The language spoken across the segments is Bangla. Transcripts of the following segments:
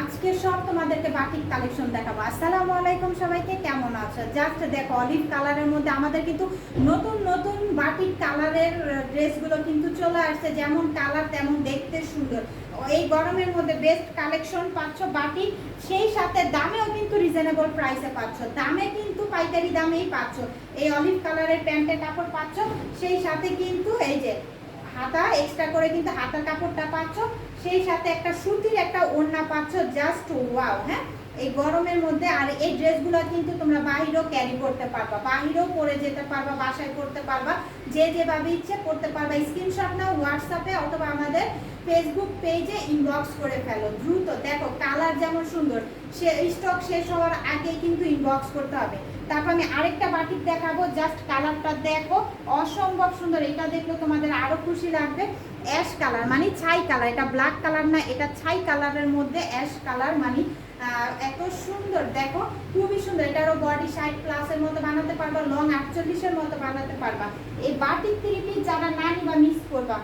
আজকে সব তোমাদেরকে বাটিক কালেকশন দেখাবো। আসসালামু আলাইকুম সবাইকে, কেমন আছো? জাস্ট দেখো অলিভ কালারের মধ্যে আমাদের কিন্তু নতুন নতুন বাটিক কালারের ড্রেসগুলো কিন্তু চলে আসছে। যেমন কালার তেমন দেখতে সুন্দর। এই গরমের মধ্যে বেস্ট কালেকশন পাচ্ছ বাটিক, সেই সাথে দামেও কিন্তু রিজনেবল প্রাইসে পাচ্ছ। দামে কিন্তু পাইকারি দামেই পাচ্ছ। এই অলিভ কালারের প্যান্টের কাপড় পাচ্ছ, সেই সাথে কিন্তু এই যে হাতা এক্সট্রা করে কিন্তু হাতার কাপড়টা পাচ্ছ। সেই সাথে একটা সুতির একটা ওড়না পাচ্ছ জাস্ট ওয়াও হ্যাঁ? এই গরমের মধ্যে, আর এই ড্রেসগুলো কিন্তু তোমরা বাহিরেও ক্যারি করতে পারবা। বাহিরেও পরে যেতে পারবা, বাসায় করতে পারবা, যে যেভাবে ইচ্ছে করতে পারবা। স্ক্রিনশট নাও হোয়াটসঅ্যাপে অথবা আমাদের ফেসবুক পেজে ইনবক্স করে ফেলো। দ্রুত দেখো কালার যেমন সুন্দর, সে স্টক শেষ হওয়ার আগেই কিন্তু ইনবক্স করতে হবে। তারপর আমি আরেকটা বাটিক দেখাবো জাস্ট কালারটা দেখো। অসম্ভব সুন্দর, এটা দেখলে তোমাদের আরও খুশি লাগবে। অ্যাশ কালার মানে ছাই কালার এটা ব্ল্যাক কালার না, এটা ছাই কালারের মধ্যে অ্যাশ কালার মানে এত সুন্দর। দেখো, খুবই সুন্দর। এটারও বডি ষাট প্লাসের মতো বানাতে পারবা লং আটচল্লিশের মতো বানাতে পারবা। এই বাটিক থ্রি পিস যারা না নিবা মিস করবা,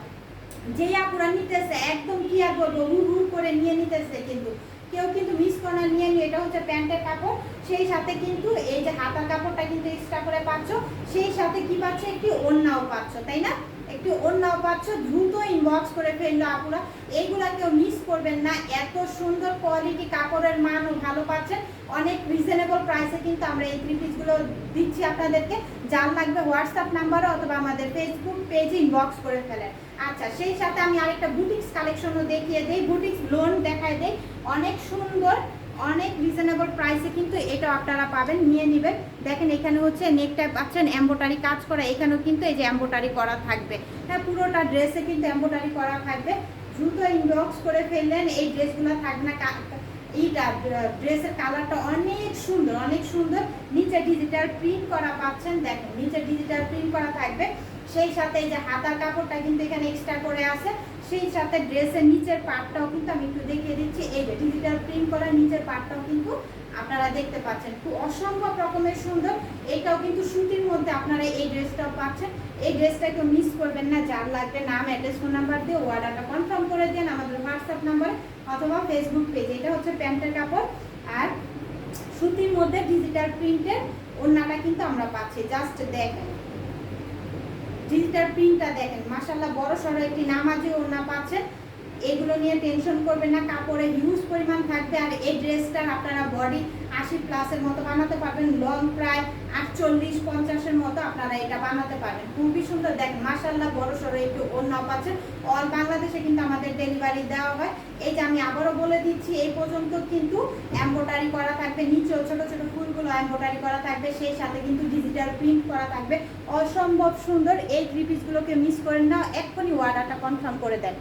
যেই আপুরা নিতেছে, একদম কি আর বলব হুর করে নিয়ে নিতেছে কিন্তু। কেউ কিন্তু মিস করে না নিয়ে নিয়ে, এটা হচ্ছে প্যান্টের কাপড়, সেই সাথে কিন্তু এই যে হাতার কাপড়টা কিন্তু এক্সট্রা করে পাচ্ছ, সেই সাথে কি পাচ্ছ? একটি ওড়নাও পাচ্ছ, তাই না? একটি অন্য পাচ্ছ দ্রুত ইনবক্স করে ফেলল আপুরা। এইগুলা কেউ মিস করবেন না। এত সুন্দর কোয়ালিটি কাপড়ের মানও ভালো পাচ্ছেন অনেক রিজনেবল প্রাইসে কিন্তু আমরা এই থ্রি পিসগুলো দিচ্ছি আপনাদেরকে। যার লাগবে হোয়াটসঅ্যাপ নাম্বারে অথবা আমাদের ফেসবুক পেজে ইনবক্স করে ফেলেন। আচ্ছা সেই সাথে আমি আরেকটা বুটিক্স কালেকশনও দেখিয়ে দেই। বুটিক্স লোন দেখায় দেই। অনেক সুন্দর অনেক রিজনেবল প্রাইসে কিন্তু এটা আপনারা পাবেন, নিয়ে নেবেন। দেখেন এখানে হচ্ছে নেকটা পাচ্ছেন এম্বোটারি কাজ করা, এখানেও কিন্তু এই যে এম্বোটারি করা থাকবে। হ্যাঁ পুরোটা ড্রেসে কিন্তু এম্বোটারি করা থাকবে। দ্রুত ইনবক্স করে ফেললেন, এই ড্রেসগুলো থাকবে না এইটা ড্রেসের কালারটা অনেক সুন্দর অনেক সুন্দর। নিচে ডিজিটাল প্রিন্ট করা পাচ্ছেন, দেখেন নিচে ডিজিটাল প্রিন্ট করা থাকবে। সেই সাথে যে হাতার কাপড়টা কিন্তু এখানে এক্সট্রা করে আছে, সেই সাথে ড্রেসের নিচের পার্টটাও কিন্তু আমি একটু দেখিয়ে দিচ্ছি। এই যে ডিজিটাল প্রিন্ট করা নিচের পার্টটাও কিন্তু আপনারা দেখতে পাচ্ছেন। খুব অসম্ভব রকমের সুন্দর, এটাও কিন্তু সুতির মধ্যে আপনারা এই ড্রেসটাও পাচ্ছেন। এই ড্রেসটা কেউ মিস করবেন না, যার লাগবে নাম অ্যাড্রেস ফোন নাম্বার দিয়ে অর্ডারটা কনফার্ম করে দেন আমাদের হোয়াটসঅ্যাপ নাম্বারে অথবা ফেসবুক পেজ এটা হচ্ছে প্যান্টের কাপড় আর সুতির মধ্যে ডিজিটাল প্রিন্টের ওড়নাটা কিন্তু আমরা পাচ্ছি। জাস্ট দেখেন। ডিজিটাল প্রিন্টটা দেখেন। মাসাল্লাহ বড় সড়ো একটি নামাজি ওড়না পাচ্ছেন। এগুলো নিয়ে টেনশন করবেন না, কাপড়ে হিউজ পরিমাণ থাকবে আর এই ড্রেসটার আপনারা বডি আশি প্লাসের মতো বানাতে পারবেন লং প্রায় আটচল্লিশ পঞ্চাশের মতো আপনারা এটা বানাতে পারবেন। খুবই সুন্দর দেখেন মাশাল্লাহ বড় সড়ো একটু ওড়না পাচ্ছেন অল বাংলাদেশে কিন্তু আমাদের ডেলিভারি দেওয়া হয়। এই যে আমি আবারও বলে দিচ্ছি, এই পর্যন্ত কিন্তু এম্বোটারি করা থাকবে, নিচেও ছোট ছোট ফুলগুলো এম্বোটারি করা থাকবে, সেই সাথে কিন্তু ডিজিটাল প্রিন্ট করা থাকবে। অসম্ভব সুন্দর, এই থ্রি পিসগুলোকে মিস করেন না, এক্ষুনি অর্ডারটা কনফার্ম করে দেন।